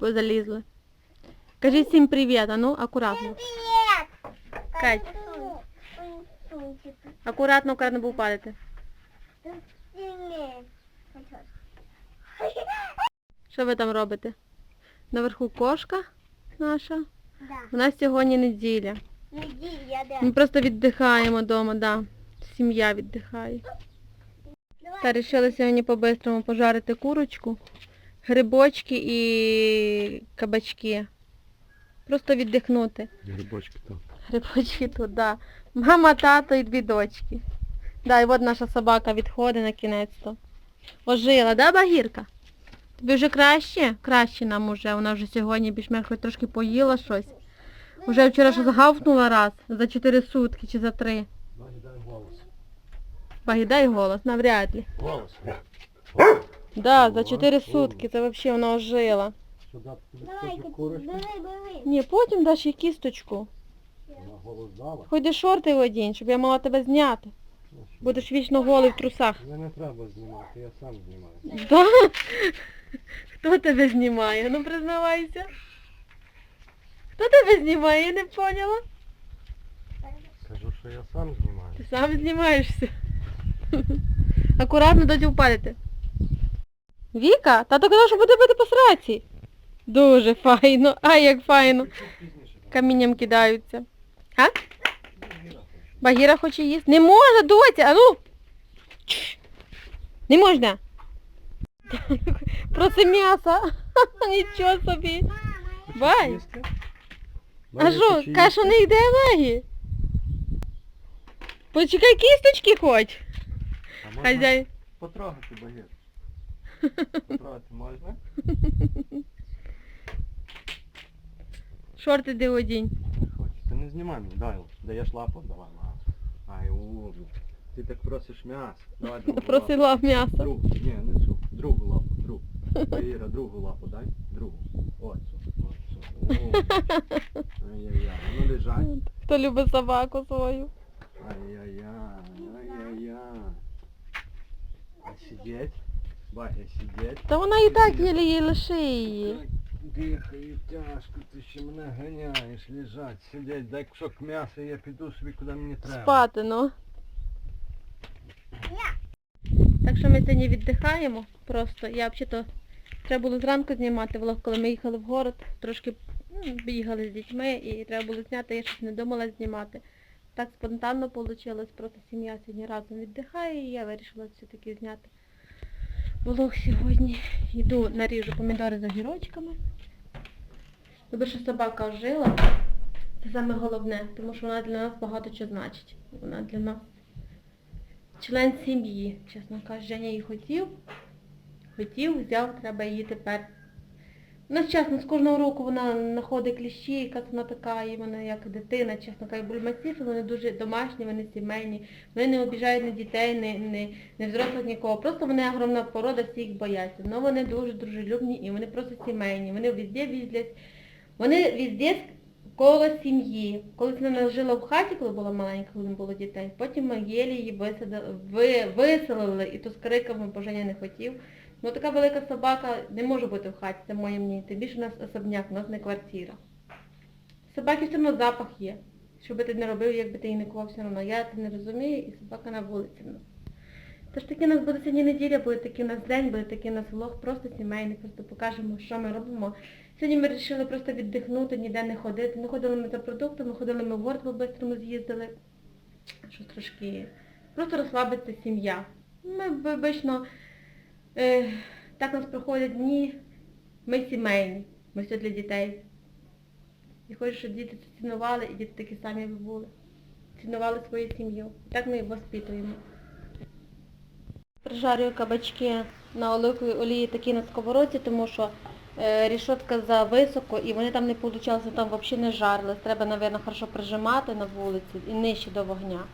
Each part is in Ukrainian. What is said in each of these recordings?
Залізли? Кажіть всім привіт, а ну, акуратно. Привет! Кать, акуратно, акуратно бо впадете. Що ви там робите? Наверху кошка наша. Да. У нас сьогодні неділя. Неділя, да. Ми просто віддихаємо вдома, да. Сім'я віддихає. Та вирішили сьогодні по-бистрому пожарити курочку, грибочки і кабачки. Просто віддихнути. Грибочки там. Грибочки тут, да. Мама, тато і дві дочки. Да, і от наша собака відходить на кінець-то. Ожила, да, Багірка? Тобі вже краще? Краще нам уже. Вона вже сьогодні більш-менш хоч трошки поїла щось. Уже вчора щось гавкнула раз за 4 сутки чи за 3. Дай, дай голос. Багі, дай голос, навряд ли. Голос. Да, за 4 сутки, це взагалі вона ожила. Сюди тобі Давай, скажу курочку. бери, бери. Ні, потім даш їй кісточку. Вона голос дала. Ходи шорти одінь, щоб я мала тебе зняти. Будеш вічно голий в трусах. Мене не треба знімати, я сам знімаю. Да? Хто тебе знімає? Ну признавайся. Хто тебе знімає? Я не поняла. Кажу, що я сам знімаю. Ти сам знімаєшся. Акуратно доді впадете. Віка, тато казав, що буде бити по сраці. Дуже файно. Ай, як файно. Камінням кидаються. А? Багіра хоче їсти. Не можна, доця, а ну. Не можна. Проси м'яса. Нічого собі. Бай. А що, що не йде Багі? Почекай кісточки хоч. Хазяй. Потрогати багет. Потрогати можна? Шорти де одінь. Не хочу. Ти не знімай мені, дай. Даєш лапу, давай лапу. Ай, у, ти так просиш м'ясо. Давай другу лапу. Просила м'ясо. Другу, ні, не цю. Другу лапу, другу. Іра, другу лапу дай. Другу. Ось, ось, ось. О. Ай-яй-яй. Ну лежать. Хто любить собаку свою. Ай-яй-яй, ай-яй-яй. А сидеть? Багя, сидеть? Та вона і так єлі-єлі шиє. Так Дихаю тяжко, ти ще мене ганяєш, лежать, сидеть, дай кусок м'яса, я піду собі куди мені треба. Спати, ну. Так що ми сьогодні віддихаємо. Просто я взагалі-то треба було зранку знімати влог, коли ми їхали в город. Трошки ну, бігали з дітьми і треба було зняти, я щось не думала знімати. Так спонтанно вийшло, просто сім'я сьогодні разом віддихає і я вирішила все-таки зняти влог сьогодні. Йду наріжу помідори з огірочками. Тобто, що собака жила. Це саме головне, тому що вона для нас багато чого значить. Вона для нас член сім'ї, чесно кажучи, Женя її хотів. Хотів, взяв, треба її тепер. Ну, чесно, з кожного року вона знаходить кліщі, яка вона така, і вона як дитина, чесно кажучи, бульмасіфи, вони дуже домашні, вони сімейні, вони не обіжають ні дітей, ні, ні, ні взрослих нікого. Просто вони огромна порода, всі їх бояться. Ну вони дуже дружелюбні і вони просто сімейні. Вони везде віздять. Вони везде коло сім'ї. Колись вона жила в хаті, коли була маленька, коли не було дітей. Потім ми єлі її висадили, ви, виселили, і то з криками, бо Женя не хотів. Ну така велика собака не може бути в хаті, це моє мнення. Тим більше у нас особняк, у нас не квартира. Собаки все одно запах є. Що би ти не робив, як би ти її не кував, все одно. Я це не розумію і собака на вулиці в нас. Тож таки у нас буде сьогодні неділя, буде такий у нас день, буде такий у нас влог, просто сімейний, просто покажемо, що ми робимо. Сьогодні ми вирішили просто віддихнути, ніде не ходити. Не ходили ми за продуктами, ходили ми в город, по-бистрому з'їздили. Щось трошки. Просто розслабиться сім'я. Ми обично так у нас проходять дні. Ми сімейні. Ми все для дітей. І хочу, щоб діти це цінували, і діти такі самі ви були. Цінували свою сім'ю. Так ми їх воспитуємо. Прижарюю кабачки на оливковій олії такі на сковородці, тому що е, рішотка за високо і вони там не вийшло, там взагалі не жарились. Треба, мабуть, хорошо прижимати на вулиці і нижче до вогня.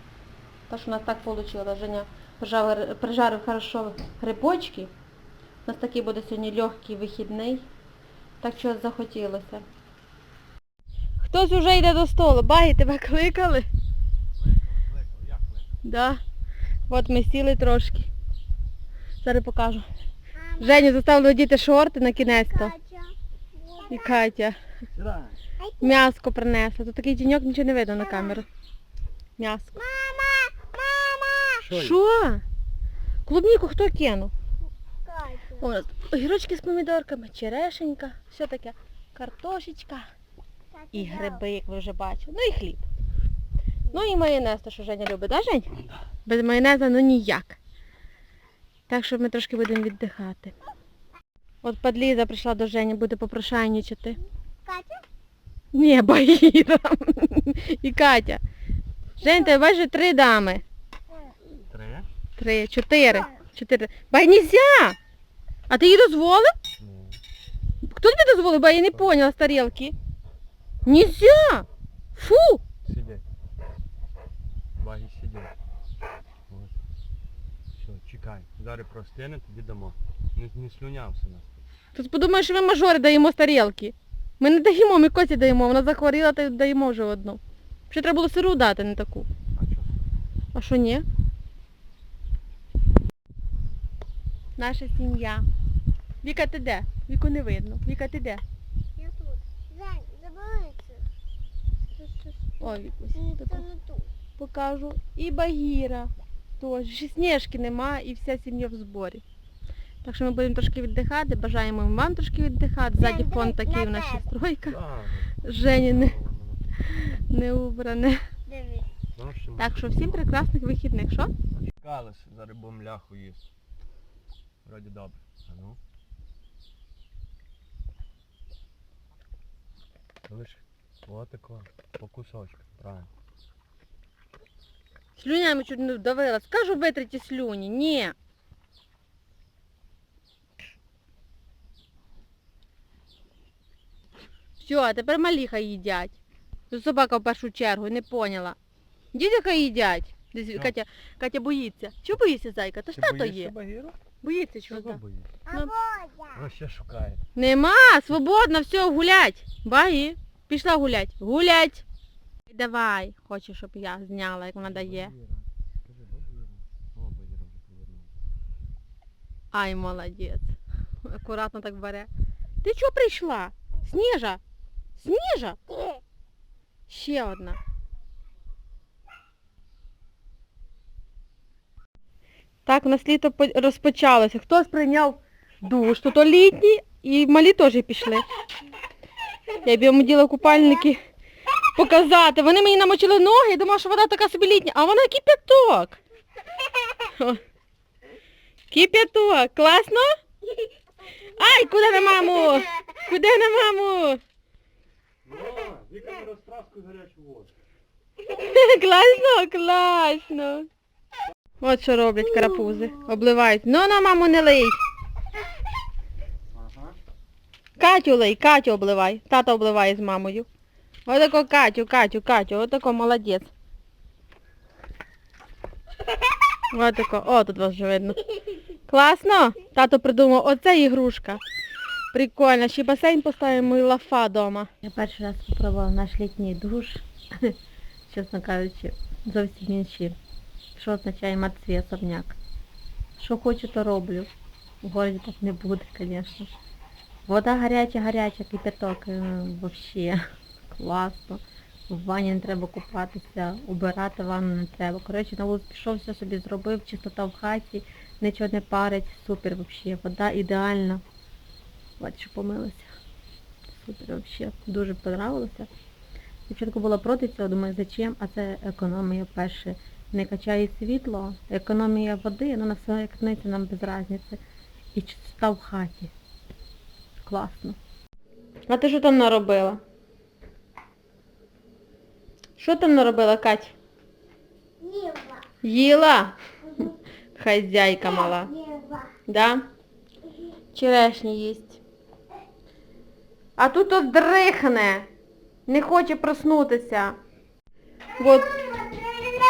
Так що у нас так вийшло. Женя прижарив, прижарив хорошо грибочки. У нас такий буде сьогодні легкий вихідний. Так що захотілося. Хтось вже йде до столу. Багі, тебе кликали? Да. От ми сіли трошки. Зараз покажу. Женю заставили одіти шорти на кінець-то. І Катя. М'яско принесла. Тут такий тіньок, нічого не видно на камеру. М'яско. Що? Що? Клубніку хто кинув? Катя. Огірочки з помідорками, черешенька, все таке. Картошечка і гриби, як ви вже бачили. Ну і хліб. Ну і майонез, те, що Женя любить, да, Жень? Без майонеза ну ніяк. Так що ми трошки будемо віддихати. От подліза прийшла до Жені, буде попрошайничати. Катя? Ні, Багіра. І Катя. Жень, тебе бачиш три дами. Три? Чотири. Чотири. Бай, нельзя! А ти їй дозволив? Ні. Хто тобі дозволив? Бо я не поняла з тарілки. Нельзя! Фу! Сидять. Баги сидять. От. Все, чекай. Зараз простине, тоді дамо. Не, не слюнявся нас. Тут подумаєш, що ми мажори даємо з тарілки. Ми не даємо, ми коті даємо. Вона захворіла, та й даємо вже одну. Ще треба було сиру дати, не таку. А що? А що ні? Наша сім'я. Віка, ти де? Віку не видно. Віка, ти де? Я тут. Забери це. Ой, Вікусь, Ні, таку це не тут. покажу. І Багіра. Тож, ще сніжки нема і вся сім'я в зборі. Так що ми будемо трошки віддихати, бажаємо вам трошки віддихати. Ззаді фон такий на в нашій тебе. стройка. Жені не, не убране. Так що всім прекрасних вихідних. Що? Чекалися, зараз будемо ляху їсти. Вроді добре. А ну. Лиш отако, по кусочку, правильно. Слюнями чуть не вдавила. Скажу витрите слюні. Ні. Все, а тепер маліха їдять. Тут собака в першу чергу, не поняла. Діти хай їдять. Десь Катя, Катя боїться. Чого боїшся, зайка? Та ж тато є. Багіру? Боїться чого. Чого так. боїшся? А Ну. Бодя. А ще шукає. Нема, свободно, все, гулять. Багі. Пішла гулять. Гулять. Давай, хочу, щоб я зняла, як вона дає. Ай, молодець. Акуратно так бере. Ти чого прийшла? Сніжа? Сніжа? Ще одна. Так, у нас літо розпочалося. Хтось прийняв душ, то то літній і малі теж пішли. Я б йому діла купальники показати. Вони мені намочили ноги, я думала, що вода така собі літня, а вона кипяток. О. Кипяток. Класно? Ай, куди на маму? Куди на маму? Ну, Віка не розпраску гарячу воду. Класно, класно. От що роблять карапузи. Обливають. Ну на маму не лий. Катю лий, Катю обливай. Тата обливає з мамою. Отако Катю, Катю, Катю, отако молодець. Отако, о, тут вас вже видно. Класно? Тато придумав, оце ігрушка. Прикольно, ще басейн поставимо і лафа вдома. Я перший раз спробувала наш літній душ. Чесно кажучи, зовсім інші. Що означає мати свій особняк? Що хочу, то роблю. В городі так не буде, звісно. Вода гаряча, гаряча, кипяток. Взагалі класно. В ванні не треба купатися, убирати ванну не треба. Коротше, на вулицю пішов, все собі зробив, чистота в хаті, нічого не парить, супер взагалі. Вода ідеальна. Бачу, що помилася. Супер взагалі. Дуже понравилося. Спочатку була проти цього, думаю, зачем, а це економія перше. Не качає світло, економія води, ну на все як знаєте, нам без різниці. І чистота в хаті. Класно. А ти що там наробила? Що там наробила, Кать? Єва. Їла? Хазяйка мала. Єва. Да? Черешні їсть. А тут от дрихне. Не хоче проснутися. От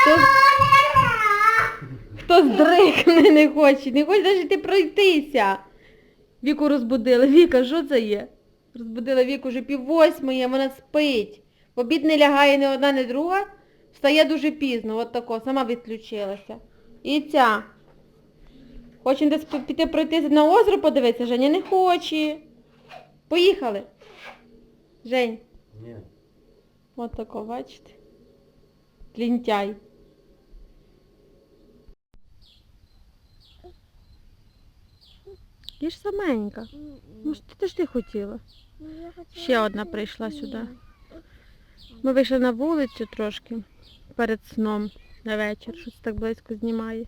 хто, хто здрихне не хоче, не хоче навіть ти пройтися. Віку розбудили. Віка, що це є? Розбудила Віку вже пів восьмої, вона спить. В обід не лягає ні одна, ні друга. Встає дуже пізно, от тако, сама відключилася. І ця. Хочемо десь піти пройтися на озеро подивитися, Женя не хоче. Поїхали. Жень, Ні. от тако, бачите? Лінтяй. Їж саменька. Ну що ти ж ти хотіла? Ще одна прийшла сюди. Ми вийшли на вулицю трошки перед сном на вечір, щось так близько знімає.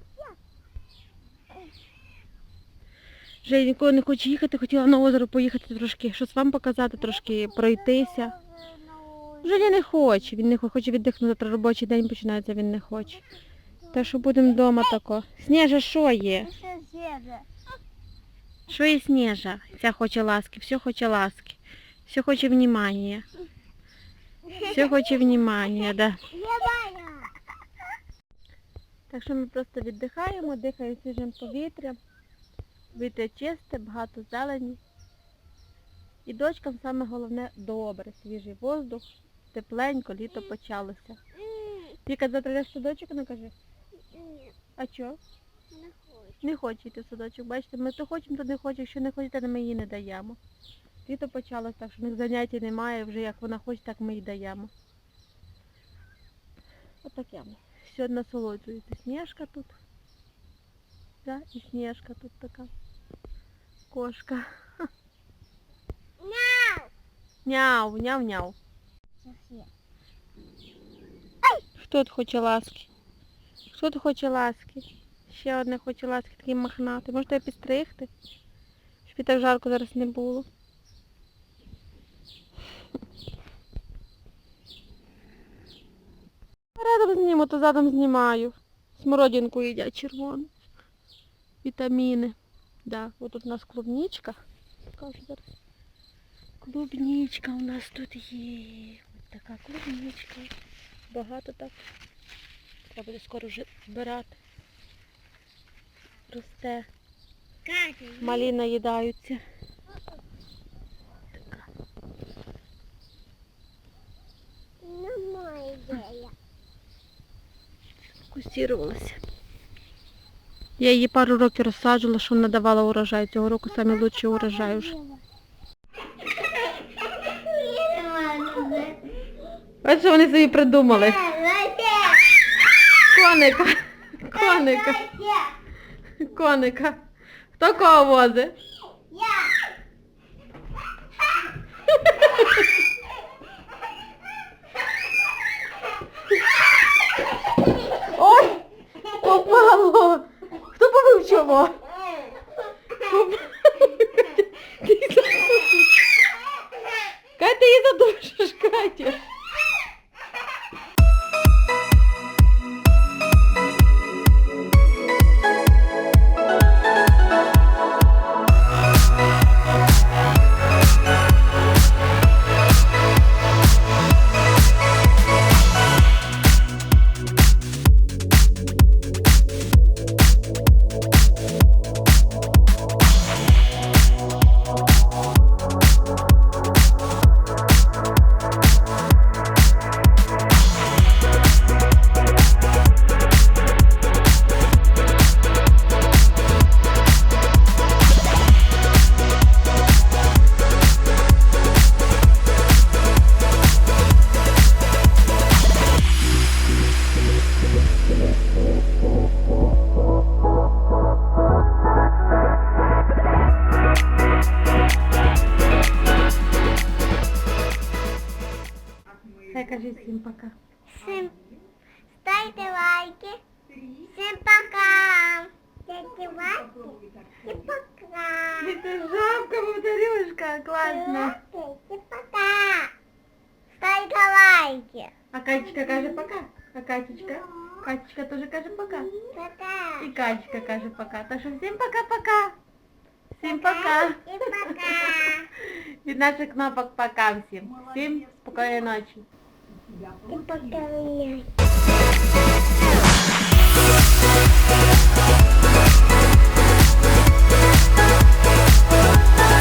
Вже ніколи не хоче їхати, хотіла на озеро поїхати трошки, щось вам показати, трошки пройтися. Женя не хоче, він не хоче, віддихнути, завтра робочий день починається, він не хоче. Так що будемо вдома тако. Сніжа, що є? Що є Сніжа? Ця хоче ласки, все хоче ласки. Все хоче внимання. Все хоче внимання, да. Так що ми просто віддихаємо, дихаємо свіжим повітрям. Повітря чисте, багато зелені. І дочкам саме головне добре, свіжий воздух, тепленько, літо почалося. Віка завтра йдеш в садочок, каже, Ні, а чо? Не. Хоче йти в садочок. Бачите, ми то хочемо, то не хочемо. Якщо не хочете, то ми її не даємо. Літо почалось, так що в них заняття немає, вже як вона хоче, так ми їй даємо. Отаке. ми. Сьогодні насолоджується Сніжка тут. Да? І Сніжка тут така. Кошка. Няу. Няу, няу, няу. Хто тут хоче ласки? Хто тут хоче ласки? Ще одне хоче ласки, такий махнатий. Можете підстригти? Щоб і так жарко зараз не було. Передом зніму, то задом знімаю. Смородинку їдять червону. Вітаміни. Да, отут у нас клубничка. Покажу. Клубничка у нас тут є. Ось така клубничка. Багато так. Треба буде скоро вже збирати. Росте. Малі наїдаються. Кустірувалася. Я її пару років розсаджувала, що вона давала урожай. Цього року самі лучший урожай вже. Ось що вони собі придумали. Коника. Коника. Коника. Хто кого возить? Ой! Попало! Хто побив чого? Катя, її задушиш, Катя. класно. Пока. Ставьте лайки. А Катечка каже пока. А Катечка? Катечка тоже каже пока. Пока. И Катечка каже пока. Так что всем пока-пока. Всем пока. І пока. И наших кнопок пока всем. Всім спокійної ночи. І пока. Thank you.